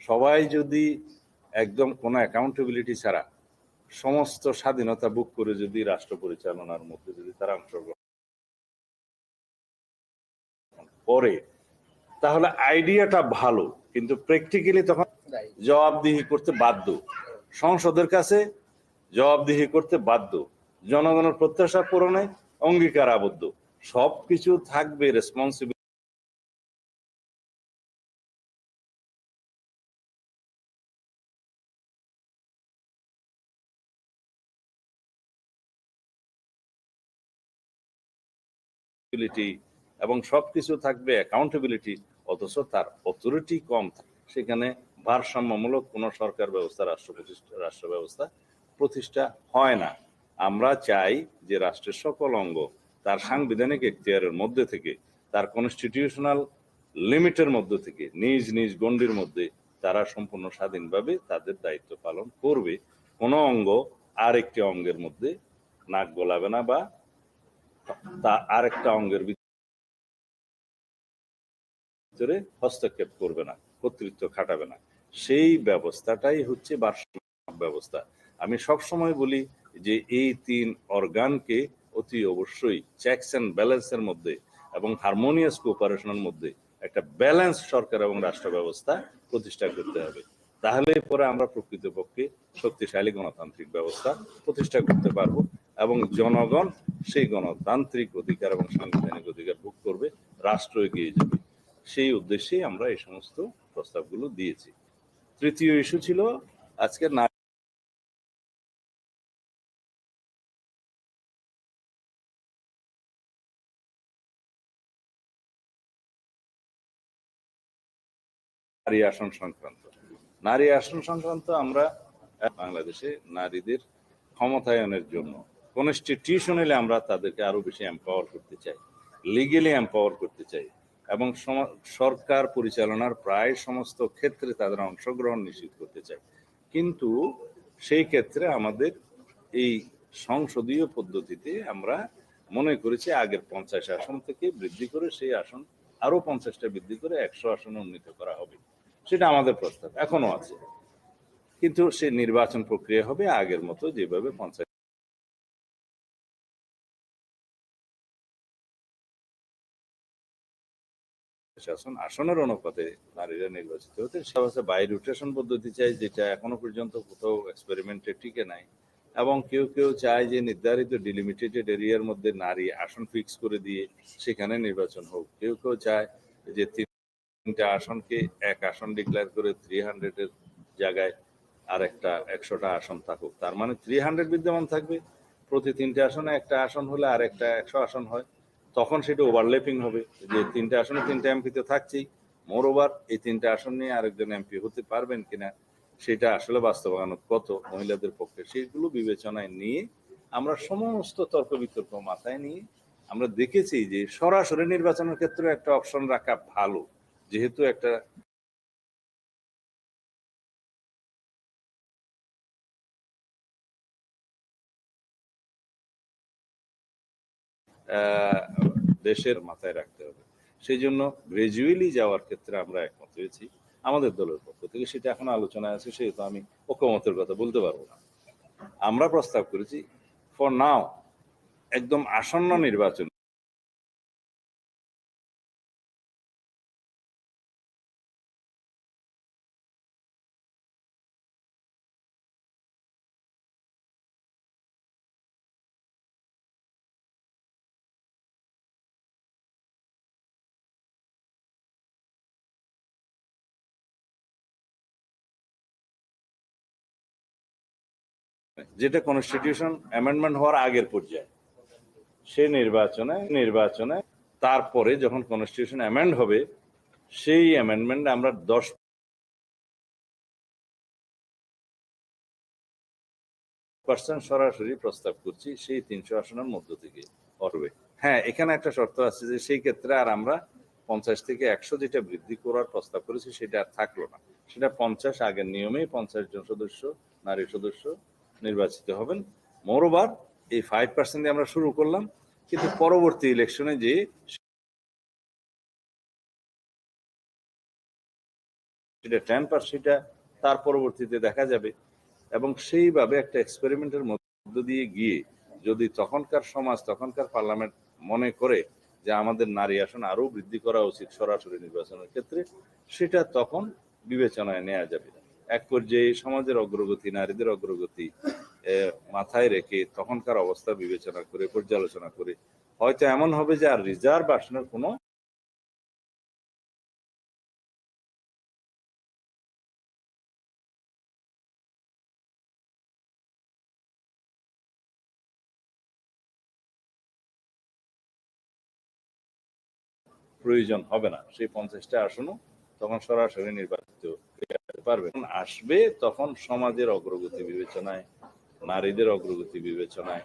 সবাই যদি একদম কোনো অ্যাকাউন্টেবিলিটি ছাড়া সমস্ত স্বাধীনতা বুক করে যদি রাষ্ট্র পরিচালনার মধ্যে যদি তারা অংশগ্রহণ করে তাহলে আইডিয়াটা ভালো কিন্তু প্র্যাকটিক্যালি তখন জবাবদিহি করতে বাধ্য। সংসদের কাছে জবাবদিহি করতে বাধ্য। জনগণের প্রত্যাশা পূরণে অঙ্গীকার আবদ্ধ সবকিছু থাকবে রেসপন্সিবিলিটি এবং সব কিছু থাকবে অ্যাকাউন্টেবিলিটি অথচ তার অথরিটি কম সেখানে ভারসাম্যমূলক কোন সরকার ব্যবস্থা, রাষ্ট্র প্রতিষ্ঠা, রাষ্ট্র ব্যবস্থা প্রতিষ্ঠা হয় না। আমরা চাই যে রাষ্ট্রের সকল অঙ্গ তার সাংবিধানিক এখতিয়ারের মধ্যে থেকে, তার কনস্টিটিউশনাল লিমিটের মধ্যে থেকে, নিজ নিজ গণ্ডির মধ্যে তারা সম্পূর্ণ স্বাধীনভাবে তাদের দায়িত্ব পালন করবে। কোনো অঙ্গ আরেকটি অঙ্গের মধ্যে নাক গলাবে না বা তা আরেকটা অঙ্গের ভিতরে হস্তক্ষেপ করবে না, কর্তৃত্ব খাটাবে না। সেই ব্যবস্থাটাই হচ্ছে ভারসাম্য ব্যবস্থা। আমি সব সময় বলি যে এই তিন অর্গানকে অতি অবশ্যই চেকস অ্যান্ড ব্যালেন্সের মধ্যে এবং হারমোনিয়াস কোঅপারেশনের মধ্যে একটা ব্যালেন্স সরকার এবং রাষ্ট্র ব্যবস্থা প্রতিষ্ঠা করতে হবে। তাহলে পরে আমরা প্রকৃতপক্ষে শক্তিশালী গণতান্ত্রিক ব্যবস্থা প্রতিষ্ঠা করতে পারব। এবং জনগণ সেই গণতান্ত্রিক অধিকার এবং সাংবিধানিক অধিকার ভোগ করবে, রাষ্ট্র এগিয়ে যাবে। সেই উদ্দেশ্যে আমরা এই সমস্ত প্রস্তাবগুলো দিয়েছি। তৃতীয় ইস্যু ছিল আজকে না নারী আসন সংক্রান্ত। নারী আসন সংক্রান্ত আমরা, বাংলাদেশে নারীদের ক্ষমতায়নের জন্য কনস্টিটিউশনালি আমরা তাদেরকে আরও বেশি এম্পাওয়ার করতে চাই লিগেলি এম্পাওয়ার করতে চাই এবং সরকার পরিচালনার প্রায় সমস্ত ক্ষেত্রে তাদের অংশগ্রহণ নিশ্চিত করতে চাই। কিন্তু সেই ক্ষেত্রে আমাদের এই সংসদীয় পদ্ধতিতে আমরা মনে করেছি আগের পঞ্চাশ আসন থেকে বৃদ্ধি করে সেই আসন, আরও পঞ্চাশটা বৃদ্ধি করে একশো আসনে উন্নীত করা হবে। সেটা আমাদের প্রস্তাব, এখনও আছে। কিন্তু সে নির্বাচন প্রক্রিয়া হবে আগের মতো যেভাবে পঞ্চায়েত শাসন আসনের অনুপাতে নারীরা নির্বাচিত হতে সে বাই রোটেশন পদ্ধতি চাই, যেটা এখনও পর্যন্ত কোথাও এক্সপেরিমেন্টে টিকে নাই। এবং কেউ কেউ চায় যে নির্ধারিত ডিলিমিটেটেড এরিয়ার মধ্যে নারী আসন ফিক্স করে দিয়ে সেখানে নির্বাচন হোক। কেউ কেউ চায় যে তিনটা আসনকে এক আসন ডিক্লেয়ার করে থ্রি হান্ড্রেডের জায়গায় আর একটা একশোটা আসন থাকুক। তার মানে থ্রি হান্ড্রেড বিদ্যমান থাকবে। প্রতি তিনটে আসনে একটা আসন হলে আর একটা একশো আসন হয়। তখন সেটা ওভারল্যাপিং হবে। যে তিনটে আসনে তিনটা এমপি তো থাকছেই। মোর ওভার এই তিনটে আসন নিয়ে আরেকজন এমপি হতে পারবেন কিনা সেটা আসলে বাস্তবায়ন কত মহিলাদের পক্ষে সেগুলো বিবেচনায় নিয়ে আমরা সমস্ত তর্ক বিতর্ক মাথায় নিয়ে আমরা দেখেছি যে সরাসরি নির্বাচনের ক্ষেত্রে একটা অপশন রাখা ভালো। যেহেতু একটা আহ, দেশের মাথায় রাখতে হবে। সেই জন্য গ্রেজুয়ালি যাওয়ার ক্ষেত্রে আমরা একমত হয়েছি আমাদের দলের পক্ষ থেকে। সেটা এখন আলোচনায় আছে, সেহেতু আমি ঐক্যমতের কথা বলতে পারব না। আমরা প্রস্তাব করেছি ফর নাও একদম আসন্ন নির্বাচন যেটা কনস্টিটিউশন অ্যামেন্ডমেন্ট হওয়ার আগের পর্যায়ে। সেই নির্বাচনে নির্বাচনে তারপরে যখন কনস্টিটিউশন অ্যামেন্ড হবে, সেই অ্যামেন্ডমেন্ট আমরা দশ পার্সেন্ট সরাসরি প্রস্তাব করছি, সেই তিনশো আসনের মধ্য থেকে হ্যাঁ এখানে একটা শর্ত আছে যে সেই ক্ষেত্রে আর আমরা পঞ্চাশ থেকে একশো যেটা বৃদ্ধি করার প্রস্তাব করেছি, সেটা আর থাকল না। সেটা পঞ্চাশ আগের নিয়মেই পঞ্চাশ জন সদস্য, নারী সদস্য নির্বাচিত হবেন। মোরওভার এই ফাইভ পার্সেন্ট দিয়ে আমরা শুরু করলাম। কিন্তু পরবর্তী ইলেকশনে যে সেটা টেন সেটা তার পরবর্তীতে দেখা যাবে এবং সেইভাবে একটা এক্সপেরিমেন্টের মধ্য দিয়ে গিয়ে যদি তখনকার সমাজ, তখনকার পার্লামেন্ট মনে করে যে আমাদের নারী আসন আরও বৃদ্ধি করা উচিত সরাসরি নির্বাচনের ক্ষেত্রে, সেটা তখন বিবেচনায় নেওয়া যাবে এক পর্যায়ে সমাজের অগ্রগতি, নারীদের অগ্রগতি মাথায় রেখে তখনকার অবস্থা বিবেচনা করে, পর্যালোচনা করে। হয়তো এমন হবে যে আর রিজার্ভ আসনের কোনো প্রয়োজন হবে না। সেই পঞ্চাশটা আসনও তখন সরাসরি নির্বাচিত হতে পারবে। আসবে তখন সমাজের অগ্রগতি বিবেচনায় নারীদের অগ্রগতি বিবেচনায়।